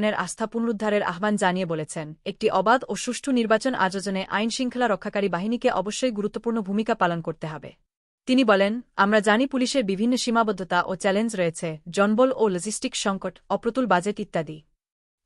জনগণের আস্থা পুনরুদ্ধারের আহ্বান জানিয়ে বলেছেন। একটি অবাধ ও সুষ্ঠু নির্বাচন আয়োজনে আইন শৃঙ্খলা রক্ষাকারী বাহিনীকে অবশ্যই গুরুত্বপূর্ণ ভূমিকা পালন করতে হবে। তিনি বলেন, আমরা জানি পুলিশের বিভিন্ন সীমাবদ্ধতা ও চ্যালেঞ্জ রয়েছে, জনবল ও লজিস্টিক সংকট, অপ্রতুল বাজেট ইত্যাদি।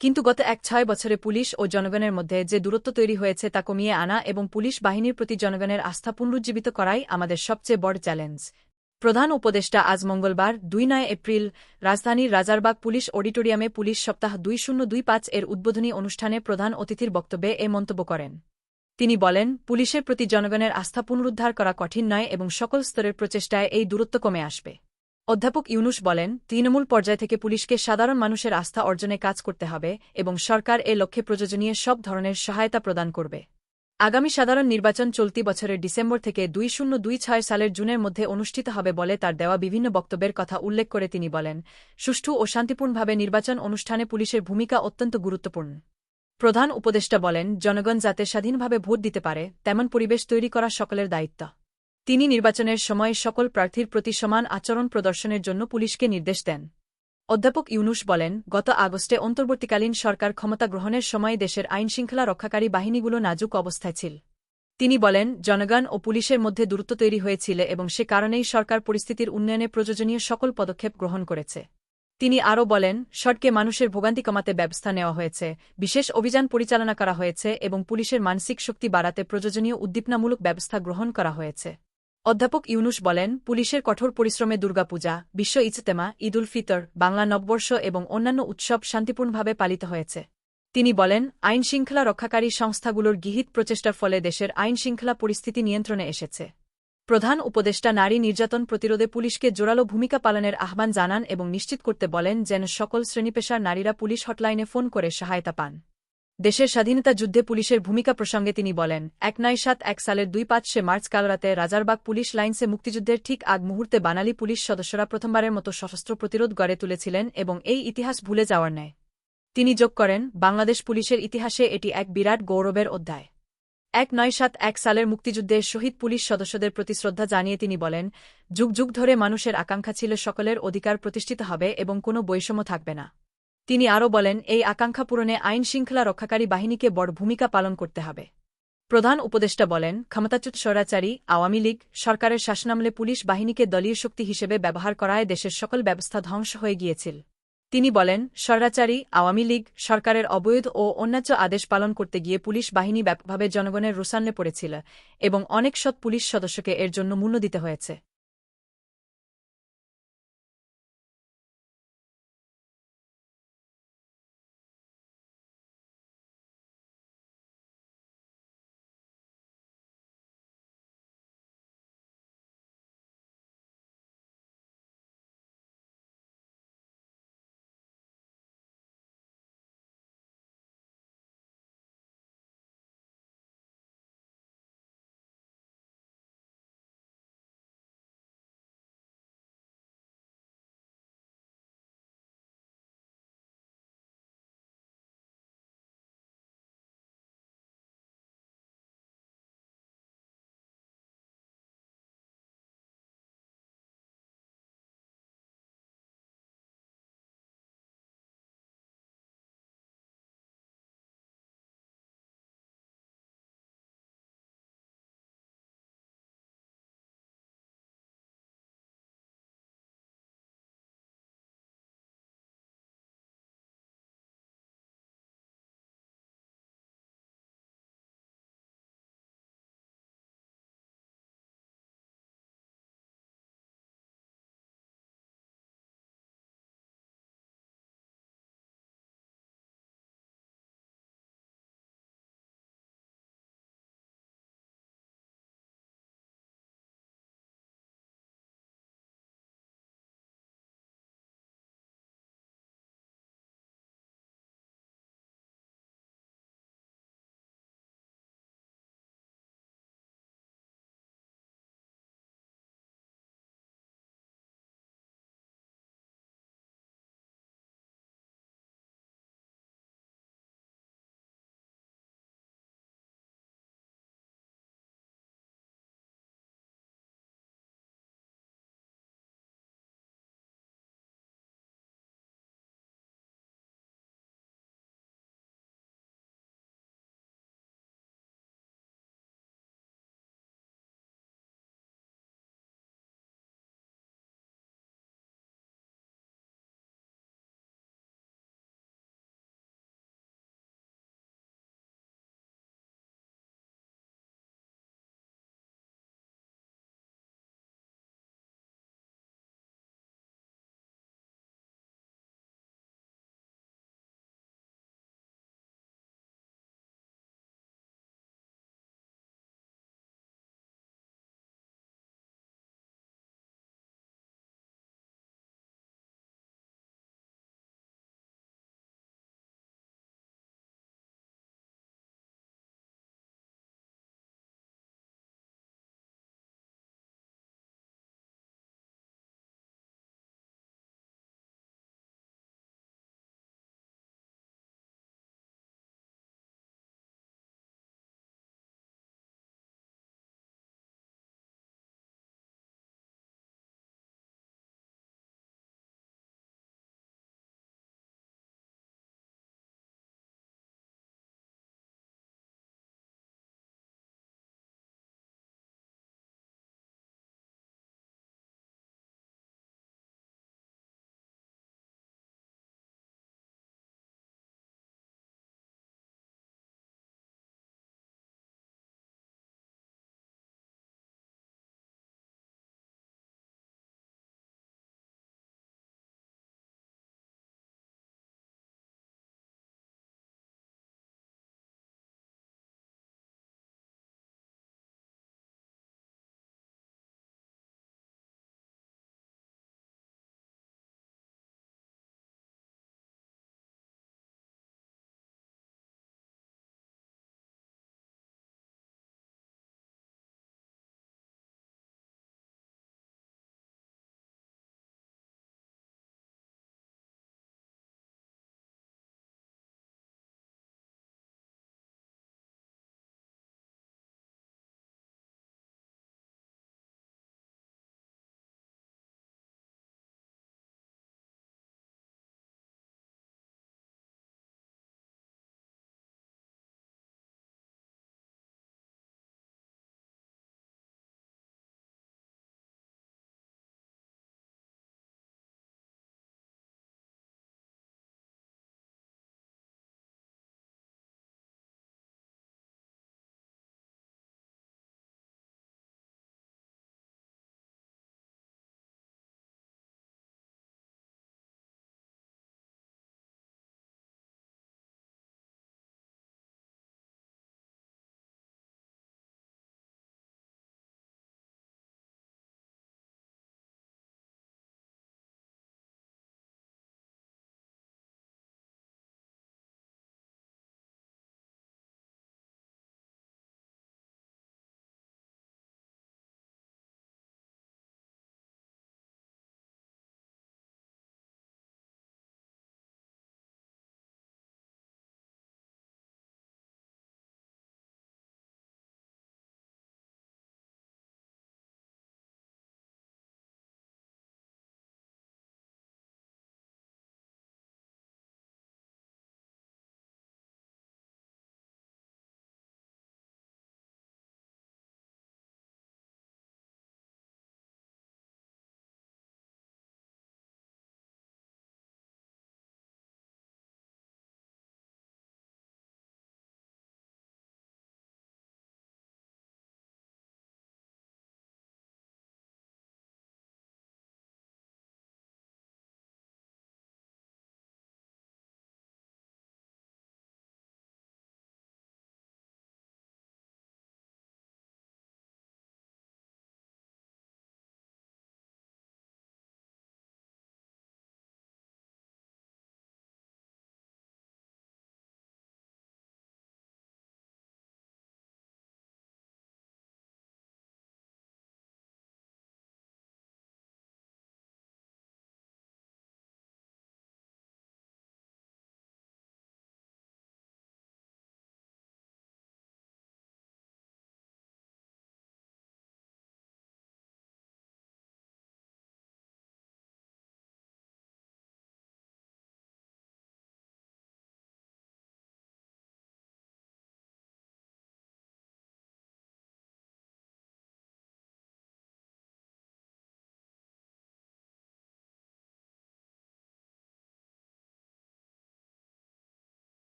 কিন্তু গত এক ছয় বছরে পুলিশ ও জনগণের মধ্যে যে দূরত্ব তৈরি হয়েছে তা কমিয়ে আনা এবং পুলিশ বাহিনীর প্রতি জনগণের আস্থা পুনরুজ্জীবিত করাই আমাদের সবচেয়ে বড় চ্যালেঞ্জ। প্রধান উপদেষ্টা আজ মঙ্গলবার দুই নয় এপ্রিল রাজধানীর রাজারবাগ পুলিশ অডিটোরিয়ামে পুলিশ সপ্তাহ দুই শূন্য দুই পাঁচ এর উদ্বোধনী অনুষ্ঠানে প্রধান অতিথির বক্তব্যে এ মন্তব্য করেন। তিনি বলেন, পুলিশের প্রতি জনগণের আস্থা পুনরুদ্ধার করা কঠিন নয় এবং সকল স্তরের প্রচেষ্টায় এই দূরত্ব কমে আসবে। অধ্যাপক ইউনুস বলেন, তৃণমূল পর্যায় থেকে পুলিশকে সাধারণ মানুষের আস্থা অর্জনে কাজ করতে হবে এবং সরকার এ লক্ষ্যে প্রয়োজনীয় সব ধরনের সহায়তা প্রদান করবে। আগামী সাধারণ নির্বাচন চলতি বছরের ডিসেম্বর থেকে দুই শূন্য দুই ছয় সালের জুনের মধ্যে অনুষ্ঠিত হবে বলে তার দেওয়া বিভিন্ন বক্তব্যের কথা উল্লেখ করে তিনি বলেন, সুষ্ঠু ও শান্তিপূর্ণভাবে নির্বাচন অনুষ্ঠানে পুলিশের ভূমিকা অত্যন্ত গুরুত্বপূর্ণ। প্রধান উপদেষ্টা বলেন, জনগণ যাতে স্বাধীনভাবে ভোট দিতে পারে, তেমন পরিবেশ তৈরি করা সকলের দায়িত্ব। তিনি নির্বাচনের সময় সকল প্রার্থীর প্রতি সমান আচরণ প্রদর্শনের জন্য পুলিশকে নির্দেশ দেন। অধ্যাপক ইউনুস বলেন, গত আগস্টে অন্তর্বর্তীকালীন সরকার ক্ষমতা গ্রহণের সময় দেশের আইনশৃঙ্খলা রক্ষাকারী বাহিনীগুলো নাজুক অবস্থায় ছিল। তিনি বলেন, জনগণ ও পুলিশের মধ্যে দূরত্ব তৈরি হয়েছিল এবং সে কারণেই সরকার পরিস্থিতির উন্নয়নে প্রয়োজনীয় সকল পদক্ষেপ গ্রহণ করেছে। তিনি আরও বলেন, সড়কে মানুষের ভোগান্তি কমাতে ব্যবস্থা নেওয়া হয়েছে, বিশেষ অভিযান পরিচালনা করা হয়েছে এবং পুলিশের মানসিক শক্তি বাড়াতে প্রয়োজনীয় উদ্দীপনামূলক ব্যবস্থা গ্রহণ করা হয়েছে। অধ্যাপক ইউনুস বলেন, পুলিশের কঠোর পরিশ্রমে দুর্গাপূজা, বিশ্ব ইজতেমা ঈদ উল ফিতর, বাংলা নববর্ষ এবং অন্যান্য উৎসব শান্তিপূর্ণভাবে পালিত হয়েছে। তিনি বলেন, আইন শৃঙ্খলা রক্ষাকারী সংস্থাগুলোর গৃহীত প্রচেষ্টার ফলে দেশের আইন শৃঙ্খলা পরিস্থিতি নিয়ন্ত্রণে এসেছে। প্রধান উপদেষ্টা নারী নির্যাতন প্রতিরোধে পুলিশকে জোরালো ভূমিকা পালনের আহ্বান জানান এবং নিশ্চিত করতে বলেন, যেন সকল শ্রেণীপেশার নারীরা পুলিশ হটলাইনে ফোন করে সহায়তা পান। দেশের স্বাধীনতা যুদ্ধে পুলিশের ভূমিকা প্রসঙ্গে তিনি বলেন, এক নয় সাত এক সালের দুই পাঁচশে মার্চ কালরাতে রাজারবাগ পুলিশ লাইন্সে মুক্তিযুদ্ধের ঠিক আগ মুহূর্তে বানালি পুলিশ সদস্যরা প্রথমবারের মতো সশস্ত্র প্রতিরোধ গড়ে তুলেছিলেন এবং এই ইতিহাস ভুলে যাওয়ার নেয় তিনি যোগ করেন, বাংলাদেশ পুলিশের ইতিহাসে এটি এক বিরাট গৌরবের অধ্যায়। এক নয় সাত এক সালের মুক্তিযুদ্ধে শহীদ পুলিশ সদস্যদের প্রতি শ্রদ্ধা জানিয়ে তিনি বলেন, যুগ যুগ ধরে মানুষের আকাঙ্ক্ষা ছিল সকলের অধিকার প্রতিষ্ঠিত হবে এবং কোনো বৈষম্য থাকবে না। তিনি আরও বলেন, এই আকাঙ্ক্ষা পূরণে আইন শৃঙ্খলা রক্ষাকারী বাহিনীকে বড় ভূমিকা পালন করতে হবে। প্রধান উপদেষ্টা বলেন, ক্ষমতাচ্যুত স্বরাচারী, আওয়ামী লীগ, সরকারের শাসনামলে পুলিশ বাহিনীকে দলীয় শক্তি হিসেবে ব্যবহার করায় দেশের সকল ব্যবস্থা ধ্বংস হয়ে গিয়েছিল। তিনি বলেন, স্বরাচারী, আওয়ামী লীগ, সরকারের অবৈধ ও অন্যায্য আদেশ পালন করতে গিয়ে পুলিশ বাহিনী ব্যাপকভাবে জনগণের রোসান্নে পড়েছিল এবং অনেক সৎ পুলিশ সদস্যকে এর জন্য মূল্য দিতে হয়েছে।